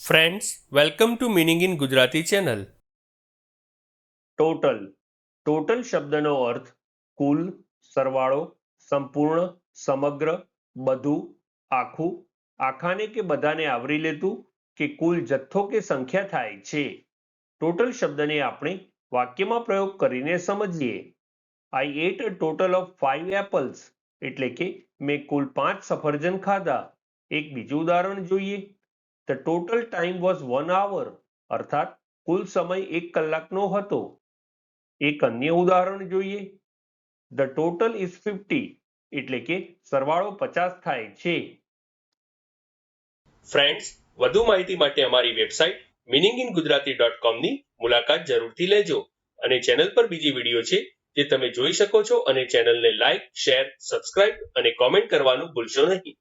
Friends welcome to meaning in Gujarati channel total total શબ્દનો અર્થ કુલ સરવાળો સંપૂર્ણ સમગ્ર બધું આખું આખાને કે બધાને આવરી લેતું કે કુલ જથ્થો કે સંખ્યા થાય છે ટોટલ શબ્દને આપણે વાક્યમાં પ્રયોગ કરીને સમજીએ I ate a total of five apples એટલે કે મેં કુલ પાંચ સફરજન ખાધા એક બીજું ઉદાહરણ જોઈએ the total time was one hour અર્થાત, કુલ સમય એક કલાકનો હતો. એક અન્ય ઉદાહરણ જોઈએ. ધ ટોટલ ઇઝ ફિફ્ટી એટલે કે સરવાળો પચાસ થાય છે. ફ્રેન્ડ્સ વધુ માહિતી માટે અમારી website meaning in Gujarati dot કોમની મુલાકાત જરૂરથી લેજો અને ચેનલ પર બીજી વીડિયો છે જે તમે જોઈ શકો છો અને ચેનલને લાઇક શેર સબસ્ક્રાઇબ અને કોમેન્ટ કરવાનું ભૂલશો નહીં.